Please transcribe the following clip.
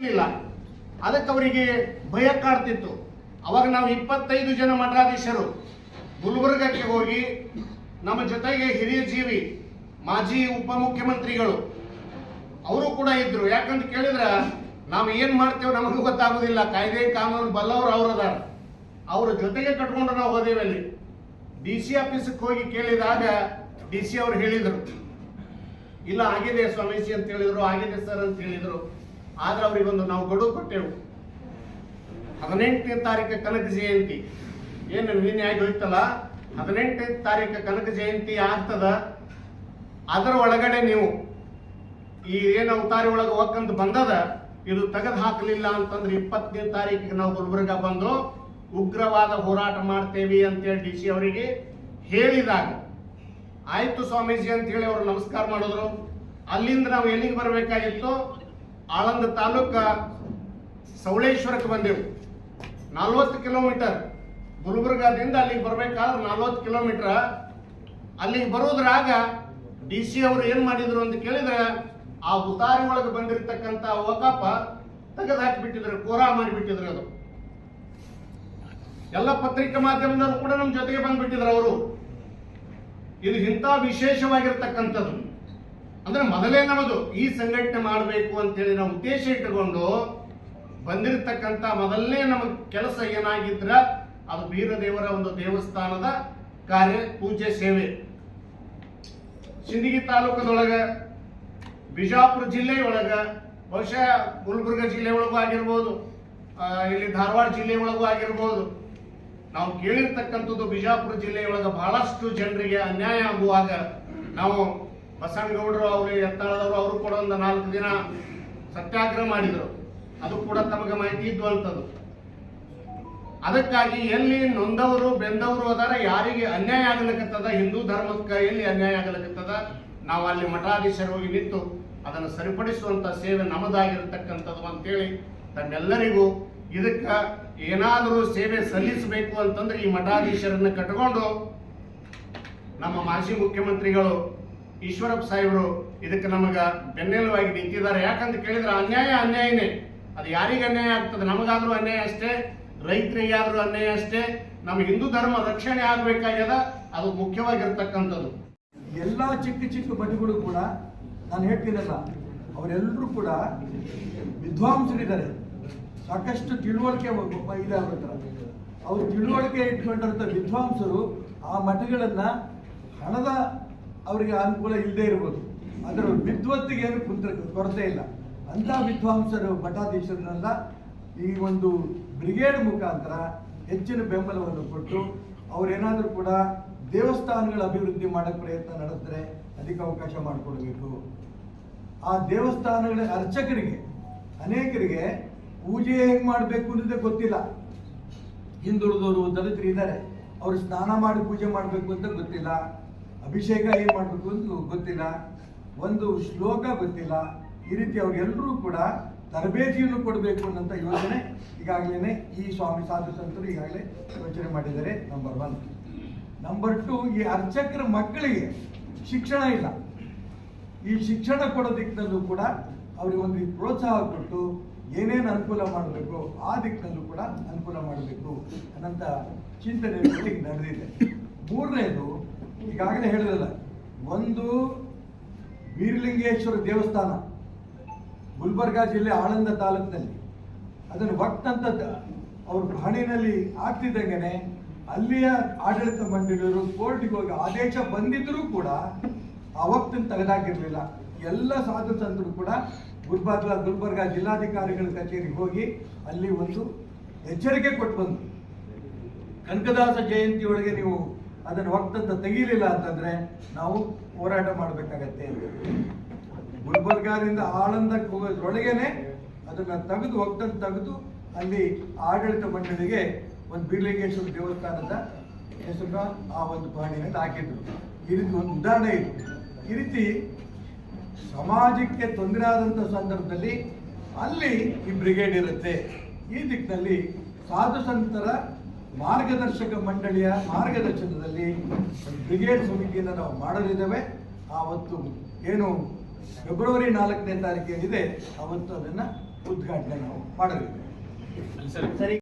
ಇಲ್ಲ ಅದಕ್ಕೆ ಅವರಿಗೆ ಭಯ ಕಾಡ್ತಿತ್ತು. ಅವಾಗ ನಾವು ಇಪ್ಪತ್ತೈದು ಜನ ಮಠಾಧೀಶರು ಗುಲ್ಬರ್ಗಕ್ಕೆ ಹೋಗಿ ನಮ್ಮ ಜೊತೆಗೆ ಹಿರಿಯ ಜೀವಿ, ಮಾಜಿ ಉಪಮುಖ್ಯಮಂತ್ರಿಗಳು, ಅವರು ಕೂಡ ಇದ್ರು. ಯಾಕಂತ ಕೇಳಿದ್ರೆ, ನಾವು ಏನ್ ಮಾಡ್ತೇವೆ ನಮಗೂ ಗೊತ್ತಾಗೋದಿಲ್ಲ. ಕಾಯ್ದೆ ಕಾನೂನು ಬಲ್ಲವರು ಅದಾರ. ಅವ್ರ ಜೊತೆಗೆ ಕಟ್ಕೊಂಡು ನಾವು ಹೋದೇವೆ ಅಲ್ಲಿ. ಡಿ ಸಿ ಆಫೀಸಕ್ಕೆ ಹೋಗಿ ಕೇಳಿದಾಗ ಡಿ ಸಿ ಅವ್ರು ಹೇಳಿದರು. ಇಲ್ಲ, ಆಗಿದೆ ಸ್ವಾಮೀಜಿ ಅಂತ ಹೇಳಿದ್ರು, ಆಗಿದೆ ಸರ್ ಅಂತ ಹೇಳಿದ್ರು. ಆದ್ರೆ ಅವರಿಗೊಂದು ನಾವು ಗಡುವು ಕೊಟ್ಟೆವು. ಹದಿನೆಂಟನೇ ತಾರೀಕು ಕನಕ ಜಯಂತಿ. ಏನು ನಿನ್ನೆ ಆಗಿ ಹೋಯ್ತಲ್ಲ? ಹದಿನೆಂಟನೇ ತಾರೀಕು ಕನಕ ಜಯಂತಿ ಆಗ್ತದ? ಅದರ ಒಳಗಡೆ ನೀವು ಈ ಏನು ಅವತಾರಿ ಒಳಗೆ ಹೋಗ್ಕಂತ ಬಂದದ? ಇದು ತೆಗೆದು ಹಾಕಲಿಲ್ಲ ಅಂತಂದ್ರೆ ಇಪ್ಪತ್ತನೇ ತಾರೀಕಿಗೆ ನಾವು ಗುಲ್ಬರ್ಗ ಬಂದು ಉಗ್ರವಾದ ಹೋರಾಟ ಮಾಡ್ತೇವೆ ಅಂತೇಳಿ ಡಿ ಸಿ ಅವರಿಗೆ ಹೇಳಿದಾಗ. ಆಯ್ತು ಸ್ವಾಮೀಜಿ ಅಂತ ಹೇಳಿ ಅವರು ನಮಸ್ಕಾರ ಮಾಡಿದ್ರು. ಅಲ್ಲಿಂದ ನಾವು ಎಲ್ಲಿಗೆ ಬರಬೇಕಾಗಿತ್ತು? ಆಳಂದ ತಾಲೂಕ ಸವಳೇಶ್ವರಕ್ಕೆ ಬಂದೆವು. ನಲ್ವತ್ತು ಕಿಲೋಮೀಟರ್. ಗುಲ್ಬರ್ಗಾದಿಂದ ಅಲ್ಲಿಗೆ ಬರ್ಬೇಕಾದ್ರೆ ನಲ್ವತ್ತು ಕಿಲೋಮೀಟರ್. ಅಲ್ಲಿಗೆ ಬರೋದ್ರಾಗ ಡಿ ಸಿ ಅವರು ಏನು ಮಾಡಿದ್ರು ಅಂತ ಕೇಳಿದ್ರೆ ಆ ಉತಾರಿ ಒಳಗೆ ಬಂದಿರತಕ್ಕಂತ ಓಕಾಪ ತೆಗೆದು ಹಾಕಿಬಿಟ್ಟಿದ್ರು, ಕೋರಾ ಮಾಡಿಬಿಟ್ಟಿದ್ರು ಅದು. ಎಲ್ಲ ಪತ್ರಿಕಾ ಮಾಧ್ಯಮದವರು ಕೂಡ ನಮ್ಮ ಜೊತೆಗೆ ಬಂದ್ಬಿಟ್ಟಿದ್ರು ಅವರು. ಇದು ಇಂಥ ವಿಶೇಷವಾಗಿರ್ತಕ್ಕಂಥದ್ದು. ಅಂದ್ರೆ ಮೊದಲೇ ನಮ್ಮದು ಈ ಸಂಘಟನೆ ಮಾಡಬೇಕು ಅಂತೇಳಿ ನಾವು ಉದ್ದೇಶ ಇಟ್ಟುಕೊಂಡು ಬಂದಿರತಕ್ಕಂತ ಮೊದಲನೇ ನಮ್ಮ ಕೆಲಸ ಏನಾಗಿದ್ರ ಅದು ಬೀರದೇವರ ಒಂದು ದೇವಸ್ಥಾನದ ಕಾರ್ಯ ಪೂಜೆ ಸೇವೆ. ಸಿಂದಗಿ ತಾಲೂಕದೊಳಗ, ಬಿಜಾಪುರ ಜಿಲ್ಲೆಯೊಳಗ, ಬಹುಶಃ ಗುಲ್ಬರ್ಗ ಜಿಲ್ಲೆಯೊಳಗೂ ಆಗಿರ್ಬೋದು ಇಲ್ಲಿ ಧಾರವಾಡ ಜಿಲ್ಲೆಯೊಳಗೂ ಆಗಿರ್ಬೋದು, ನಾವು ಕೇಳಿರ್ತಕ್ಕಂಥದ್ದು ಬಿಜಾಪುರ ಜಿಲ್ಲೆಯೊಳಗ ಬಹಳಷ್ಟು ಜನರಿಗೆ ಅನ್ಯಾಯ ಆಗುವಾಗ ನಾವು ಬಸವನಗೌಡರು ಅವರು ಎತ್ತಾಳದವರು ಅವರು ಕೂಡ ಒಂದು ನಾಲ್ಕು ದಿನ ಸತ್ಯಾಗ್ರಹ ಮಾಡಿದರು. ಅದು ಕೂಡ ತಮಗೆ ಮಾಹಿತಿ ಇದ್ದು ಅಂತದ್ದು ಅದಕ್ಕಾಗಿ ಎಲ್ಲಿ ನೊಂದವರು ಬೆಂದವರು ಅದಾರ, ಯಾರಿಗೆ ಅನ್ಯಾಯ ಆಗಲಿಕ್ಕತ್ತದ ಹಿಂದೂ ಧರ್ಮಕ್ಕೆ ಎಲ್ಲಿ ಅನ್ಯಾಯ ಆಗಲಿಕ್ಕತ್ತದ ನಾವು ಅಲ್ಲಿ ಮಠಾಧೀಶರು ಹೋಗಿ ನಿಂತು ಅದನ್ನು ಸರಿಪಡಿಸುವಂತ ಸೇವೆ ನಮ್ಮದಾಗಿರತಕ್ಕಂಥದ್ದು ಅಂತೇಳಿ ತಮ್ಮೆಲ್ಲರಿಗೂ ಇದಕ್ಕೆ ಏನಾದರೂ ಸೇವೆ ಸಲ್ಲಿಸಬೇಕು ಅಂತಂದ್ರೆ ಈ ಮಠಾಧೀಶರನ್ನ ಕಟ್ಕೊಂಡು ನಮ್ಮ ಮಾಜಿ ಮುಖ್ಯಮಂತ್ರಿಗಳು ಈಶ್ವರಪ್ಪ ಸಾಹೇಬರು, ಇದಕ್ಕೆ ನಮಗ ಬೆನ್ನೆಲುವಾಗಿ ನಿಂತಿದ್ದಾರೆ. ಯಾಕಂತ ಕೇಳಿದ್ರೆ ಅನ್ಯಾಯ ಅನ್ಯಾಯನೇ. ಅದು ಯಾರಿಗೆ ಅನ್ಯಾಯ ಆಗ್ತದೆ? ನಮಗಾದ್ರೂ ಅನ್ಯಾಯ ಅಷ್ಟೇ? ರೈತರಿಗಾದ್ರೂ ಅನ್ಯಾಯ ಅಷ್ಟೇ? ನಮ್ಮ ಹಿಂದೂ ಧರ್ಮ ರಕ್ಷಣೆ ಆಗಬೇಕಾಗ್ಯದ? ಅದು ಮುಖ್ಯವಾಗಿರ್ತಕ್ಕಂಥದ್ದು. ಎಲ್ಲ ಚಿಕ್ಕ ಚಿಕ್ಕ ಮಠಗಳು ಕೂಡ ನಾನು ಹೇಳ್ತೀನಲ್ಲ, ಅವರೆಲ್ಲರೂ ಕೂಡ ವಿದ್ವಾಂಸರಿದ್ದಾರೆ. ಸಾಕಷ್ಟು ತಿಳುವಳಿಕೆ ಇದೆ ಅವ್ರ ಹತ್ರ. ಅವ್ರು ತಿಳುವಳಿಕೆ ಇಟ್ಕೊಂಡಿರಂಥ ವಿದ್ವಾಂಸರು, ಆ ಮಠಗಳನ್ನ ಹಣದ ಅವರಿಗೆ ಅನುಕೂಲ ಇಲ್ಲದೆ ಇರ್ಬೋದು. ಅದರ ವಿದ್ವತ್ತಿಗೆ ಏನು ಕುಂತ ಕೊರತೆ ಇಲ್ಲ. ಅಂಥ ವಿದ್ವಾಂಸರು, ಮಠಾಧೀಶರನ್ನೆಲ್ಲ ಈ ಒಂದು ಬ್ರಿಗೇಡ್ ಮುಖಾಂತರ ಹೆಚ್ಚಿನ ಬೆಂಬಲವನ್ನು ಕೊಟ್ಟು ಅವರೇನಾದರೂ ಕೂಡ ದೇವಸ್ಥಾನಗಳ ಅಭಿವೃದ್ಧಿ ಮಾಡೋಕ್ಕೆ ಪ್ರಯತ್ನ ನಡೆಸಿದ್ರೆ ಅದಕ್ಕೆ ಅವಕಾಶ ಮಾಡಿಕೊಡ್ಬೇಕು. ಆ ದೇವಸ್ಥಾನಗಳ ಅರ್ಚಕರಿಗೆ, ಅನೇಕರಿಗೆ ಪೂಜೆ ಹೇಗೆ ಮಾಡಬೇಕು ಅನ್ನೋದೇ ಗೊತ್ತಿಲ್ಲ. ಹಿಂದುಳಿದವರು ದಲಿತರು ಇದ್ದಾರೆ. ಅವರು ಸ್ನಾನ ಮಾಡಿ ಪೂಜೆ ಮಾಡಬೇಕು ಅಂತ ಗೊತ್ತಿಲ್ಲ. ಅಭಿಷೇಕ ಏನು ಮಾಡಬೇಕು ಅಂತ ಗೊತ್ತಿಲ್ಲ. ಒಂದು ಶ್ಲೋಕ ಗೊತ್ತಿಲ್ಲ. ಈ ರೀತಿ ಅವ್ರಿಗೆಲ್ಲರೂ ಕೂಡ ತರಬೇತಿಯನ್ನು ಕೊಡಬೇಕು ಅನ್ನೋಂಥ ಯೋಚನೆ ಈಗಾಗಲೇ ಈ ಸ್ವಾಮಿ ಸಾಧು ಸಂತರು ಈಗಾಗಲೇ ಯೋಚನೆ ಮಾಡಿದ್ದಾರೆ ನಂಬರ್ ಒನ್ ನಂಬರ್ ಟು ಈ ಅರ್ಚಕರ ಮಕ್ಕಳಿಗೆ ಶಿಕ್ಷಣ ಇಲ್ಲ. ಈ ಶಿಕ್ಷಣ ಕೊಡೋ ದಿಕ್ಕಿನಲ್ಲೂ ಕೂಡ ಅವರಿಗೆ ಒಂದು ಪ್ರೋತ್ಸಾಹ ಕೊಟ್ಟು ಏನೇನು ಅನುಕೂಲ ಮಾಡಬೇಕು, ಆ ದಿಕ್ಕಿನಲ್ಲೂ ಕೂಡ ಅನುಕೂಲ ಮಾಡಬೇಕು ಅನ್ನೋಂಥ ಚಿಂತನೆ ನಡೆದಿದೆ. ಮೂರನೇದು ಈಗಾಗಲೇ ಹೇಳಿದಲ್ಲ ಒಂದು ವೀರಲಿಂಗೇಶ್ವರ ದೇವಸ್ಥಾನ ಗುಲ್ಬರ್ಗಾ ಜಿಲ್ಲೆ ಆಳಂದ ತಾಲೂಕಿನಲ್ಲಿ. ಅದನ್ನು ವಕ್ತ್ ದ- ಅವ್ರ ಬಾಣಿನಲ್ಲಿ ಆಗ್ತಿದ್ದಂಗೆ ಅಲ್ಲಿಯ ಆಡಳಿತ ಮಂಡಳಿಯವರು ಕೋರ್ಟಿಗೆ ಹೋಗಿ ಆದೇಶ ಬಂದಿದ್ರೂ ಕೂಡ ಆ ವಕ್ತನ ತೆಗೆದಾಕಿರಲಿಲ್ಲ. ಎಲ್ಲ ಸಾಧು ಸಂತರು ಕೂಡ ಗುಲ್ಬರ್ಗ, ಗುಲ್ಬರ್ಗಾ ಜಿಲ್ಲಾಧಿಕಾರಿಗಳ ಕಚೇರಿಗೆ ಹೋಗಿ ಅಲ್ಲಿ ಒಂದು ಎಚ್ಚರಿಕೆ ಕೊಟ್ಟು ಬಂದು ಕನಕದಾಸ ಜಯಂತಿಯೊಳಗೆ ನೀವು ಅದನ್ನು ವಕ್ತಂತ ತೆಗೀಲಿಲ್ಲ ಅಂತಂದ್ರೆ ನಾವು ಹೋರಾಟ ಮಾಡಬೇಕಾಗತ್ತೆ ಗುಲ್ಬರ್ಗಾದಿಂದ ಆಳಂದಕ್ಕೆ ಹೋಗೋದ್ರೊಳಗೇನೆ ಅದನ್ನ ತೆಗೆದು ಒಗ್ತಂತ ತೆಗೆದು ಅಲ್ಲಿ ಆಡಳಿತ ಮಂಡಳಿಗೆ ಒಂದು ಬಿರ್ಲಿಂಗೇಶ್ವರ ದೇವಸ್ಥಾನದ ಹೆಸರು ಆ ಒಂದು ಪಹಣಿಯಲ್ಲಿ ಹಾಕಿದ್ರು. ಈ ರೀತಿ ಒಂದು ಉದಾಹರಣೆ ಇದು. ಈ ರೀತಿ ಸಮಾಜಕ್ಕೆ ತೊಂದರೆ ಆದಂಥ ಸಂದರ್ಭದಲ್ಲಿ ಅಲ್ಲಿ ಈ ಬ್ರಿಗೇಡ್ ಇರುತ್ತೆ. ಈ ದಿಕ್ಕಿನಲ್ಲಿ ಸಾಧು ಸಂತರ ಮಾರ್ಗದರ್ಶಕ ಮಂಡಳಿಯ ಮಾರ್ಗದರ್ಶನದಲ್ಲಿ ಬ್ರಿಗೇಡ್ ಸಮಿತಿಯನ್ನು ನಾವು ಮಾಡಲಿದ್ದೇವೆ. ಆವತ್ತು ಏನು ಫೆಬ್ರವರಿ ನಾಲ್ಕನೇ ತಾರೀಕು ಏನಿದೆ ಅವತ್ತು ಅದನ್ನು ಉದ್ಘಾಟನೆ ನಾವು ಮಾಡಲಿದ್ದೇವೆ. ಸರಿ.